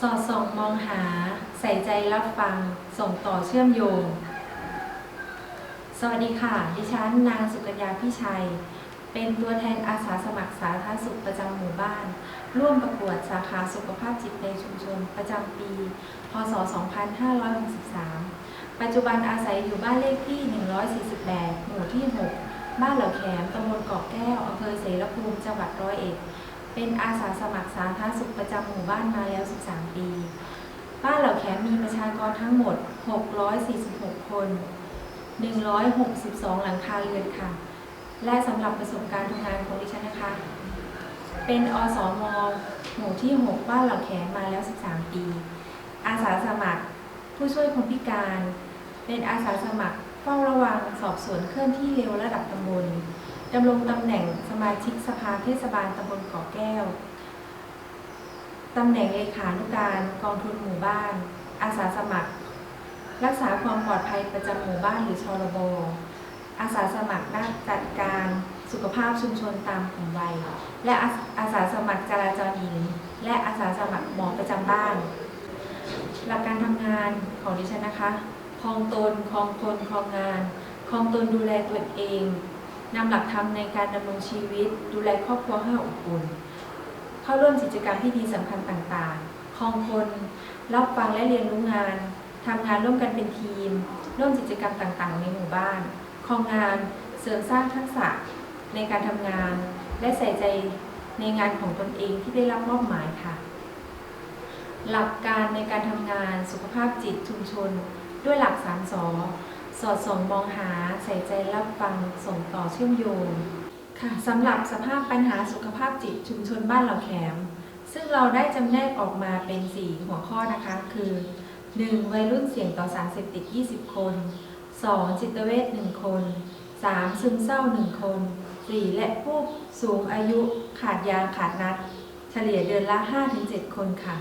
สอดส่องมองหา ใส่ใจรับฟัง ส่งต่อเชื่อมโยง สวัสดีค่ะ ดิฉันนางสุกัญญาพี่ชัย เป็นตัวแทนอาสาสมัครสาธารณสุขประจำหมู่บ้าน ร่วมประกวดสาขาสุขภาพจิตในชุมชน ประจำปี พศ 2563 ปัจจุบันอาศัยอยู่บ้านเลขที่ 148 หมู่ที่ 6 บ้านเหล่าแขมตำบลเกาะแก้วอำเภอเสรภูมิ จังหวัดร้อยเอ็ด เป็นอาสาสมัครสาธารณสุขประจำหมู่บ้านมาแล้ว 13 ปี บ้านเหล่าแขมมีประชากรทั้งหมด 646 คน 162 หลังคาเรือนค่ะ และสำหรับประสบการณ์ทำงานของดิฉันนะคะ เป็นอสมหมู่ที่ 6 บ้านเหล่าแขมมาแล้ว 13 ปี อาสาสมัครผู้ช่วยคนพิการ เป็นอาสาสมัครเฝ้าระวังสอบสวนเคลื่อนที่เร็วระดับตำบล ดำรงตำแหน่งสมาชิกสภาเทศบาลตำบลเกาะแก้ว ตำแหน่งเลขานุการกองทุนหมู่บ้าน อาสาสมัคร รักษาความปลอดภัยประจำหมู่บ้านหรือชรบอาสาสมัครด้านจัดการสุขภาพชุมชนตามกลุ่มวัย และอาสาสมัครจราจรหญิง และอาสาสมัครหมอประจำบ้าน หลักการทำงานของดิฉันนะคะคลองตนคลองคนคลองงานคลองตนดูแลตัวเอง นำหลักธรรมในการดำรงชีวิต ดูแลครอบครัวให้อบอุ่น เข้าร่วมกิจกรรมพิธีสำคัญต่างๆคลองคน รับฟังและเรียนรู้งาน ทำงานร่วมกันเป็นทีม ร่วมกิจกรรมต่างๆ ในหมู่บ้านคลองงานเสริมสร้างทักษะในการทำงาน และใส่ใจในงานของตนเองที่ได้รับมอบหมายค่ะ หลักการในการทำงานสุขภาพจิตชุมชน ด้วยหลักสามสอ สอดส่องมองหาใส่ใจรับฟังส่งต่อเชื่อมโยงค่ะสำหรับสภาพปัญหาสุขภาพจิตชุมชนบ้านเหล่าแขม ซึ่งเราได้จำแนกออกมาเป็น 4 หัวข้อนะคะ คือ 1. วัยรุ่นเสี่ยงต่อสารเสพติด 20 คน 2. จิตเวช1 คน 3. ซึมเศร้า 1 คน 4. และผู้สูงอายุขาดยาขาดนัด เฉลี่ยเดือนละ 5-7 คนค่ะ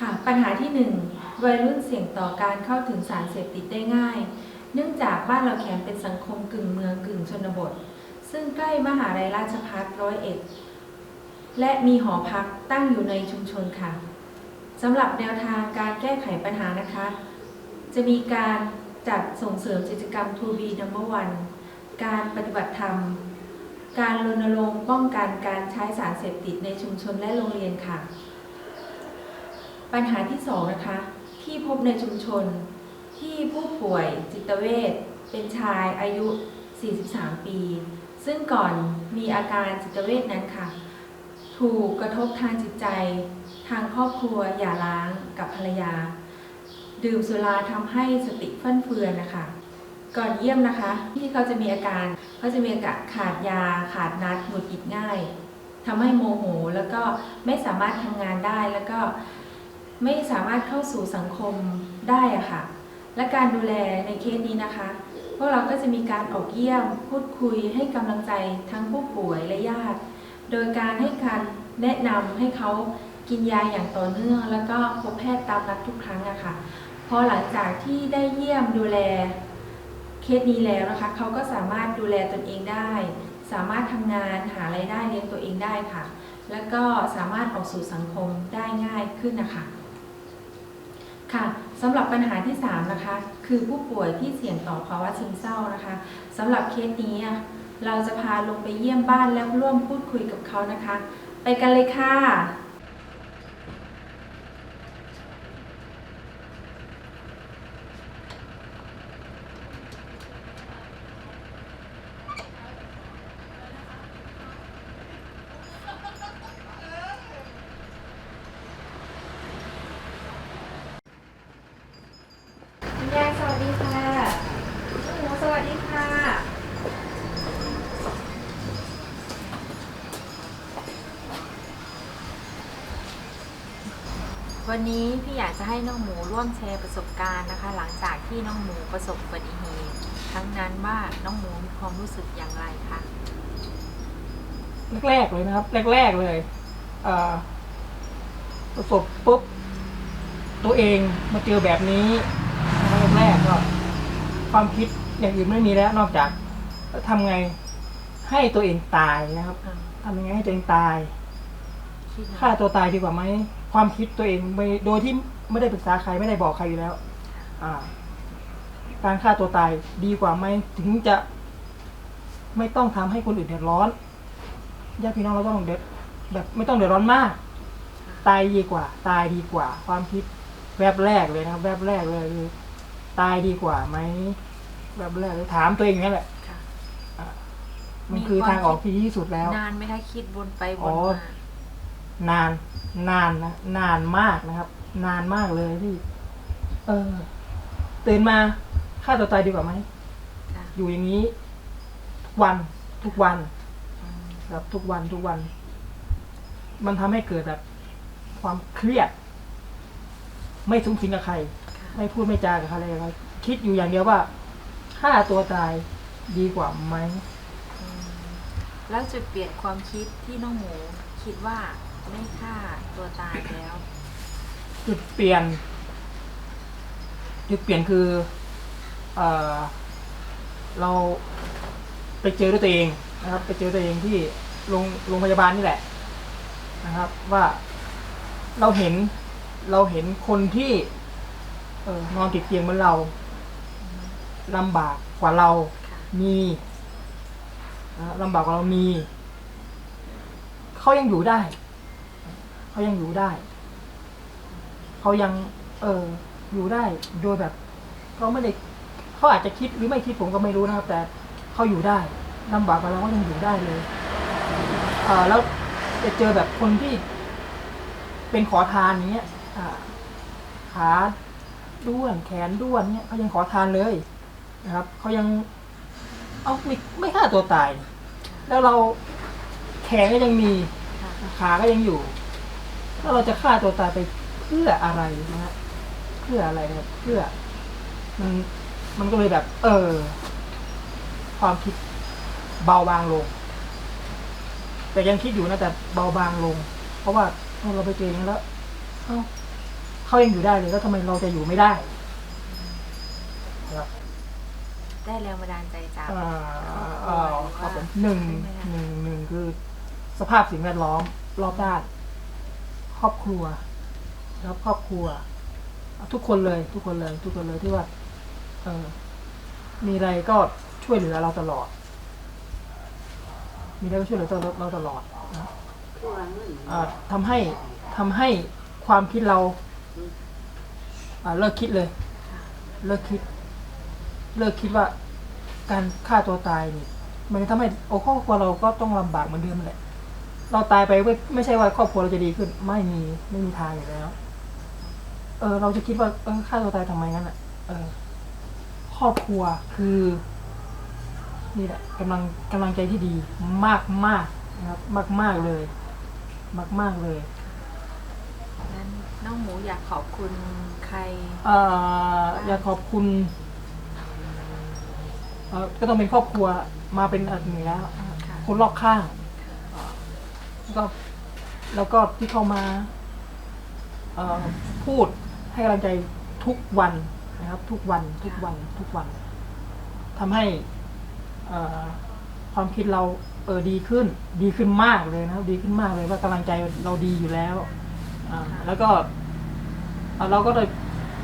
ค่ะ ปัญหาที่ 1 วัยรุ่นเสี่ยงต่อการเข้าถึงสารเสพติดได้ง่าย เนื่องจากบ้านเราแขมเป็นสังคมกึ่งเมืองกึ่งชนบท ซึ่งใกล้มหาลัยราชภัฏร้อยเอ็ดและมีหอพักตั้งอยู่ในชุมชนค่ะสำหรับแนวทางการแก้ไขปัญหานะคะ จะมีการจัดส่งเสริมกิจกรรม To be number one การปฏิบัติธรรม การรณรงค์ป้องกันการใช้สารเสพติดในชุมชนและโรงเรียนค่ะ ปัญหาที่สองนะคะ ที่พบในชุมชน ที่ผู้ป่วยจิตเวชเป็นชายอายุ 43 ปี ซึ่งก่อนมีอาการจิตเวชนั้นค่ะ ถูกกระทบทางจิตใจ ทางครอบครัวอย่าร้างกับภรรยา ดื่มสุราทำให้สติฟั่นเฟือนนะคะก่อนเยี่ยมนะคะ ที่เขาจะมีอาการเขาจะมีอาการขาดยาขาดนัดหงุดหงิดง่ายทำให้โมโห แล้วก็ไม่สามารถทำงานได้แล้วก็ ไม่สามารถเข้าสู่สังคมได้อะค่ะ และการดูแลในเคสนี้นะคะ พวกเราก็จะมีการออกเยี่ยม พูดคุยให้กำลังใจทั้งผู้ป่วยและญาติ โดยการให้การแนะนำให้เขากินยาอย่างต่อเนื่อง แล้วก็พบแพทย์ตามนัดทุกครั้งอะค่ะพอหลังจากที่ได้เยี่ยมดูแลเคสนี้แล้วนะคะ เขาก็สามารถดูแลตนเองได้ สามารถทำงานหาไรายได้เลี้ยงตัวเองได้ค่ะ แล้วก็สามารถออกสู่สังคมได้ง่ายขึ้นนะคะ ค่ะสำหรับปัญหาที่ 3 นะคะ คือผู้ป่วยที่เสี่ยงต่อภาวะซึมเศร้านะคะสำหรับเคสนี้เราจะพาลงไปเยี่ยมบ้านแล้วร่วมพูดคุยกับเขานะคะ ไปกันเลยค่ะ คุณยายสวัสดีค่ะคุณหมูสวัสดีค่ะ วันนี้พี่อยากจะให้น้องหมูร่วมแชร์ประสบการณ์นะคะ หลังจากที่น้องหมูประสบอุบัติเหตุทั้งนั้นว่าน้องหมูมีความรู้สึกอย่างไรคะแรกๆเลยนะครับ แรก ๆ เลยเอ่อประสบปุ๊บ ตัวเองมาเจอแบบนี้นะครับแรกๆก็ความคิดอย่างอื่นไม่มีแล้ว นอกจากทำไงให้ตัวเองตายนะครับอ่าทำยังไงให้ตัวเองตาย คิดนะฆ่าตัวตายดีกว่าไหม ความคิดตัวเองไม่โดยที่ไม่ได้ปรึกษาใครไม่ได้บอกใครอยู่แล้ว อ่า การฆ่าตัวตายดีกว่าไหมถึงจะไม่ต้องทำให้คนอื่นเดือดร้อนญาติพี่น้องเราต้องเดือดแบบไม่ต้องเดือดร้อนมาก ตายดีกว่า ตายดีกว่า ความคิดแวบแรกเลยนะครับ แวบแรกเลยคือตายดีกว่าไหมแวบแรกเลยถามตัวเองอย่างนี้แหละค่ะมันคือทางออกที่ดีที่สุดแล้ว นานไม่ได้คิดวนไปวอ๋นอมา นาน นานนะนานมากนะครับ นานมากเลยที่ เออ ตื่นมาฆ่าตัวตายดีกว่าไหมค่ะอยู่อย่างนี้ ทุกวันทุกวันครับทุกวันทุกวัน มันทำให้เกิดแบบ ความเครียด ไม่สูงสิงกับใคร ค่ะไม่พูดไม่จากับใครเลยครับคิดอยู่อย่างเดียวว่าฆ่าตัวตายดีกว่าไหม อืมแล้วจุดเปลี่ยนความคิดที่น้องหมูคิดว่า ไม่ฆ่าตัวตายแล้ว จุดเปลี่ยน จุดเปลี่ยนคือ เออเราไปเจอด้วยตัวเองนะครับ ไปเจอตัวเองที่โรงโรงพยาบาลนี่แหละ นะครับ ว่าเราเห็นเราเห็นคนที่ เออนอนติดเตียงเหมือนเราลำบากกว่าเรา มีนะลำบากกว่าเรามี เขายังอยู่ได้ เขายังอยู่ได้ เขายัง เอออยู่ได้โดยแบบเขาไม่ได้เขาอาจจะคิดหรือไม่คิดผมก็ไม่รู้นะครับ แต่เขาอยู่ได้ลำบากกว่าเราก็ยังอยู่ได้เลยเออแล้วจะเจอแบบคนที่เป็นขอทานอย่างเงี้ยขาด้วนแขนด้วนเนี่ยเขายังขอทานเลยนะครับเขายังเอาไม่ไม่ฆ่าตัวตาย แล้วเราแขนก็ยังมีขาก็ยังอยู่ แล้วเราจะฆ่าตัวตายไปเพื่ออะไรนะฮะเพื่ออะไรนะครับเพื่อ มันมันก็เลยแบบ เออ ความคิดเบาบางลง แต่ยังคิดอยู่นะแต่เบาบางลง เพราะว่าเอ้าเราไปเจออย่างนั้นแล้วเอ้าเขายังอยู่ได้เลยแล้วทำไมเราจะอยู่ไม่ได้นะครับได้แรงบันดาลใจจากอ่าอ่าครับผมหนึ่งหนึ่งหนึ่งคือ สภาพสิ่งแวดล้อมรอบด้าน ครอบครัวนะครับครอบครัว ทุกคนเลยทุกคนเลย ทุกคนเลยที่ว่าเออมีอะไรก็ช่วยเหลือเราตลอด มีอะไรก็ช่วยเหลือเราตลอดนะอ่าทำให้ทำให้ความคิดเราอ่าเลิกคิดเลยค่ะเลิกคิด เลิกคิดว่าการฆ่าตัวตายนี่มันทำให้โอ้ครอบครัวเราก็ต้องลำบากเหมือนเดิมแหละ เราตายไปไม่ไม่ใช่ว่าครอบครัวเราจะดีขึ้น ไม่มีไม่มีทางอยู่แล้ว เออ เราจะคิดว่าเออฆ่าตัวตายทำไมงั้นอะ เออ ครอบครัวคือ นี่แหละกำลังกำลังใจที่ดีมากมากๆนะครับ มากมากๆเลย มากมากๆเลยนั้นน้องหมูอยากขอบคุณใคร เอ่อ อยากขอบคุณเอ่อก็ต้องเป็นครอบครัวมาเป็นอันหนึ่งแล้วค่ะคนรอบข้างแล้ว ก็แล้วก็ที่เข้ามาพูดให้กำลังใจทุกวันนะครับ ทุกวันทุกวันทุกวันทำให้ความคิดเราเออดีขึ้น ดีขึ้นมากเลยนะครับ ดีขึ้นมากเลยว่ากำลังใจเราดีอยู่แล้วแล้วก็เราก็เลย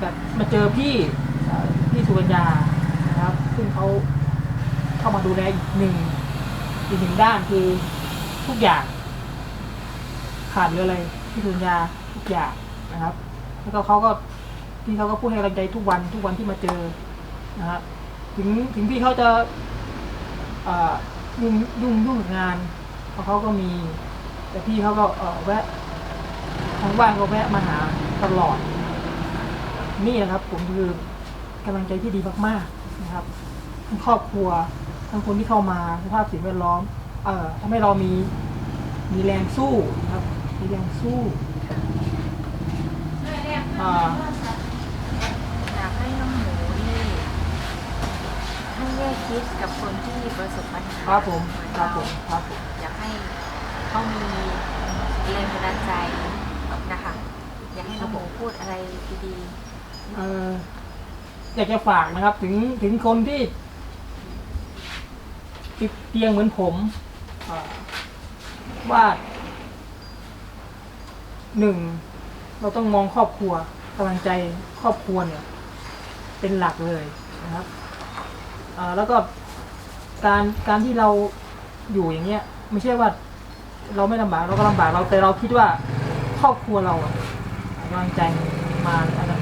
แบบมาเจอพี่พี่สุกัญญานะครับ ซึ่งเขาเข้ามาดูแลอีกหนึ่งอีกหนึ่งด้านคือทุกอย่าง ขาดหรืออะไรพี่สุกัญญาทุกอย่างนะครับ แล้วก็เขาก็พี่เขาก็พูดให้กำลังใจทุกวันทุกวันที่มาเจอนะครับถึงถึงพี่เขาจะอ่อยุ่งยุ่งยุ่งงานเพราะเขาก็มี แต่พี่เขาก็เอ่อแวะทางบ้านก็แวะมาหาตลอด นี่นะครับ ผมคือกำลังใจที่ดีมากๆนะครับทั้งครอบครัวทั้งคนที่เข้ามาสภาพสิ่งแวดล้อม เอ่อทำให้เรามีมีแรงสู้นะครับ มีแรงสู้อ่าอยากให้น้องหมูนี่ให้แยกคิดกับคนที่ประสบปัญหาครับผมเหอนครับผมเาครับผมอยากให้เขามีแรงบันดาลใจนะคะ อยากให้น้องหมูพูดอะไรดีเอ่ออยากจะฝากนะครับ ถึงถึงคนที่ติดเตียงเหมือนผมเอ่อว่า หนึ่งเราต้องมองครอบครัวกำลังใจครอบครัวเนี่ย เป็นหลักเลยนะครับแล้วก็การการที่เราอยู่อย่างเงี้ย ไม่ใช่ว่าเราไม่ลำบากเราก็ลำบากเราแต่เราคิดว่าครอบครัวเรากำลังใจมาอะครับ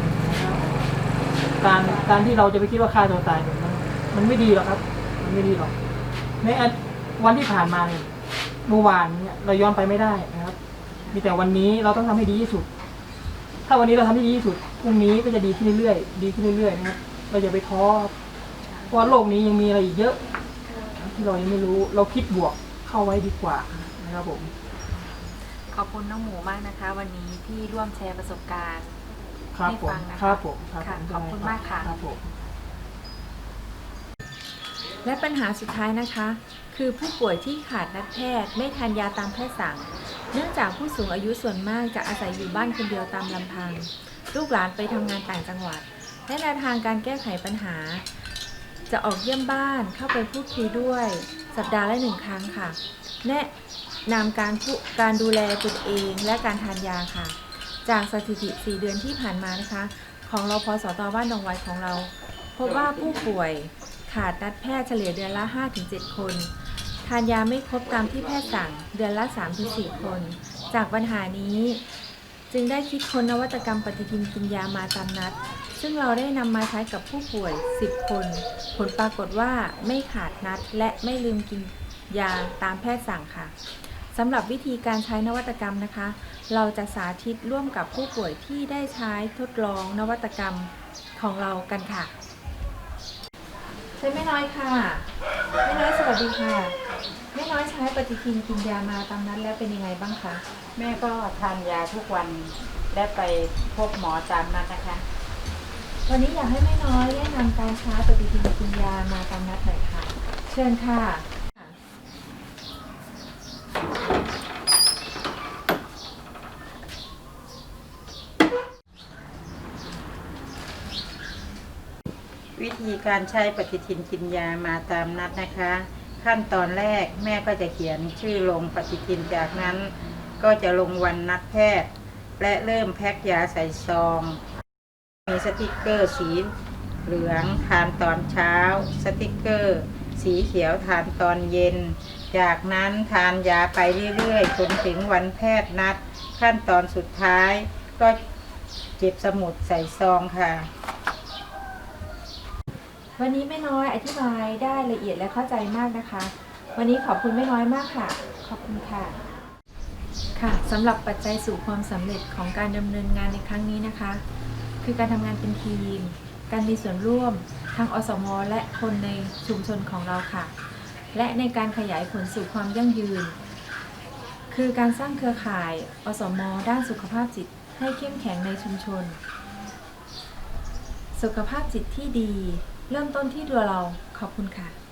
การการที่เราจะไปคิดว่าฆ่าตัวตายมันมันไม่ดีหรอกครับ มันไม่ดีหรอกในวันที่ผ่านมาเนี่ยเมื่อวานเนี่ยเราย้อนไปไม่ได้ มีแต่วันนี้เราต้องทำให้ดีที่สุด ถ้าวันนี้เราทำให้ดีที่สุดพรุ่งนี้ก็จะดีขึ้นเรื่อยๆดีขึ้นเรื่อยๆนะครับเราอย่าไปท้อครับเพราะว่าโลกนี้ยังมีอะไรอีกเยอะ ที่เรายังไม่รู้เราคิดบวกเข้าไว้ดีกว่านะครับผมขอบคุณน้องหมูมากนะคะ วันนี้ที่ร่วมแชร์ประสบการณ์ครับให้ผมฟังนะคะครับผมครับค่ะผมขอบคุณมากค่ะครับผมและปัญหาสุดท้ายนะคะ คือผู้ป่วยที่ขาดนัดแพทย์ ไม่ทานยาตามแพทย์สั่ง เนื่องจากผู้สูงอายุส่วนมากจะอาศัยอยู่บ้านคนเดียวตามลำพัง ลูกหลานไปทำงานต่างจังหวัด และแนวทางการแก้ไขปัญหา จะออกเยี่ยมบ้านเข้าไปพูดคุยด้วย สัปดาห์ละหนึ่งครั้งค่ะ แนะนำการการดูแลตนเองและการทานยาค่ะ จากสถิติ 4 เดือนที่ผ่านมานะคะ ของเราพสตบ้านดงไวของเรา พบว่าผู้ป่วยขาดนัดแพทย์เฉลี่ยเดือนละ 5-7 คน ทานยาไม่ครบตามที่แพทย์สั่งเดือนละ 3-4 คน จากปัญหานี้ จึงได้คิดค้นนวัตกรรมปฏิทินกินยามาตามนัด ซึ่งเราได้นำมาใช้กับผู้ป่วย 10 คน ผลปรากฏว่าไม่ขาดนัดและไม่ลืมกินยาตามแพทย์สั่งค่ะสำหรับวิธีการใช้นวัตกรรมนะคะ เราจะสาธิตร่วมกับผู้ป่วยที่ได้ใช้ทดลองนวัตกรรมของเรากันค่ะใช่แม่น้อยค่ะแม่น้อยสวัสดีค่ะ แม่น้อยใช้ปฏิทินกินยามาตามนัดแล้วเป็นยังไงบ้างคะ แม่ก็ทานยาทุกวันและไปพบหมอตามนัดนะคะ วันนี้อยากให้แม่น้อยแนะนำการใช้ปฏิทินกินยามาตามนัดหน่อยค่ะ เชิญค่ะ วิธีการใช้ปฏิทินกินยามาตามนัดนะคะ ขั้นตอนแรกแม่ก็จะเขียนชื่อลงปฏิทินจากนั้น ก็จะลงวันนัดแพทย์ และเริ่มแพ็คยาใส่ซอง มีสติกเกอร์สีเหลืองทานตอนเช้า สติกเกอร์ สีเขียวทานตอนเย็น จากนั้นทานยาไปเรื่อยๆจนถึงวันแพทย์นัด ขั้นตอนสุดท้ายก็เก็บสมุดใส่ซองค่ะ วันนี้แม่น้อยอธิบายได้ละเอียดและเข้าใจมากนะคะ วันนี้ขอบคุณแม่น้อยมากค่ะ ขอบคุณค่ะ ค่ะสำหรับปัจจัยสู่ความสำเร็จของการดำเนินงานในครั้งนี้นะคะ คือการทำงานเป็นทีม การมีส่วนร่วมทางอสมและคนในชุมชนของเราค่ะ และในการขยายผลสู่ความยั่งยืน คือการสร้างเครือข่ายอสมด้านสุขภาพจิตให้เข้มแข็งในชุมชน สุขภาพจิตที่ดี เริ่มต้นที่ตัวเราขอบคุณค่ะ